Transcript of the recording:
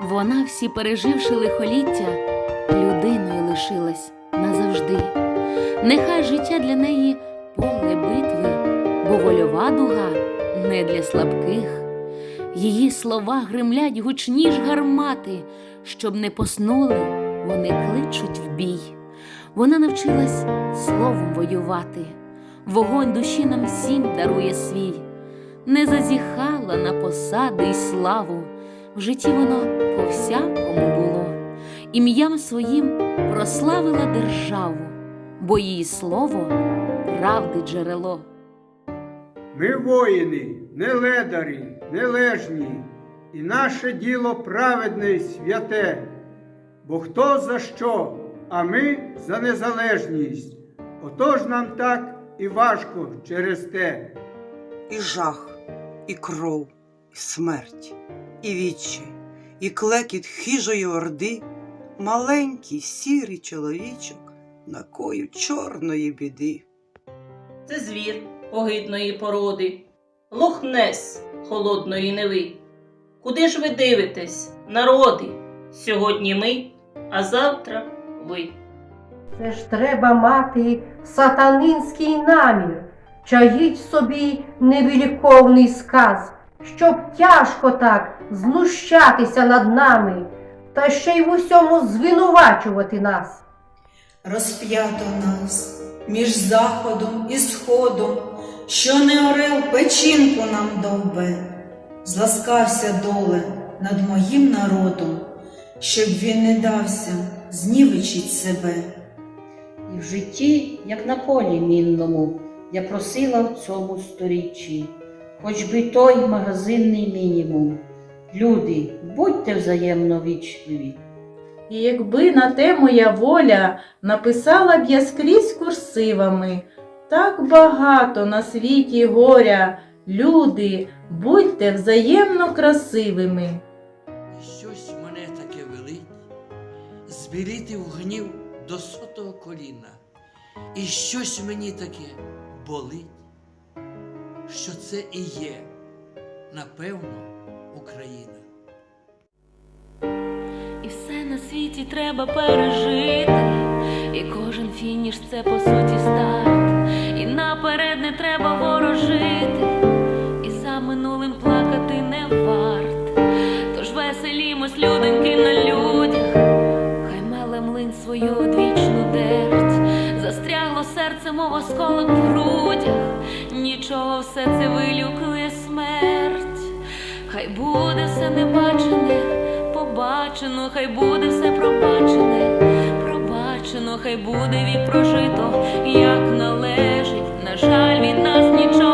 Вона, всі переживши лихоліття, людиною лишилась назавжди. Нехай життя для неї поле битви, бо вольова дуга не для слабких. Її слова гримлять гучніш гармати, щоб не поснули, вони кличуть в бій. Вона навчилась словом воювати, вогонь душі нам всім дарує свій, не зазіхала на посади й славу. В житті воно по всякому було, ім'ям своїм прославила державу, бо її слово правди джерело. Ми воїни, не ледарі, нележні, і наше діло праведне й святе. Бо хто за що, а ми за незалежність. Отож нам так і важко через те. і жах, і кров, і смерть, і відчай, і клекіт хижої орди, маленький сірий чоловічок накою чорної біди. Це звір огидної породи, лохнес холодної неви. Куди ж ви дивитесь, народи? Сьогодні ми, а завтра ви. Це ж треба мати сатанинський намір, чаїть собі невіліковний сказ, щоб тяжко так знущатися над нами, та ще й в усьому звинувачувати нас. Розп'ято нас між заходом і сходом, що не орел печінку нам довбе, зласкався доле над моїм народом, щоб він не дався знівечить себе. І в житті, як на полі мінному, я просила в цьому сторіччі, хоч би той магазинний мінімум. Люди, будьте взаємно вічливі. І якби на те моя воля написала б я скрізь курсивами, так багато на світі горя, люди, будьте взаємно красивими. І щось мене таке велить, збіліти в гнів до сотого коліна. І щось мені таке болить, що це і є, напевно, Україна. І все на світі треба пережити, і кожен фініш це по суті старт. І наперед не треба ворожити, і за минулим плакати не варт. Тож веселімось, люденьки на людях, хай меле млин свою одвічну дерть, застрягло серце, мов осколок в грудях, нічого все це вилюкує смерть. Хай буде все небачене, побачено, хай буде все пробачене, пробачено, хай буде вік прожито, як належить. На жаль, від нас нічого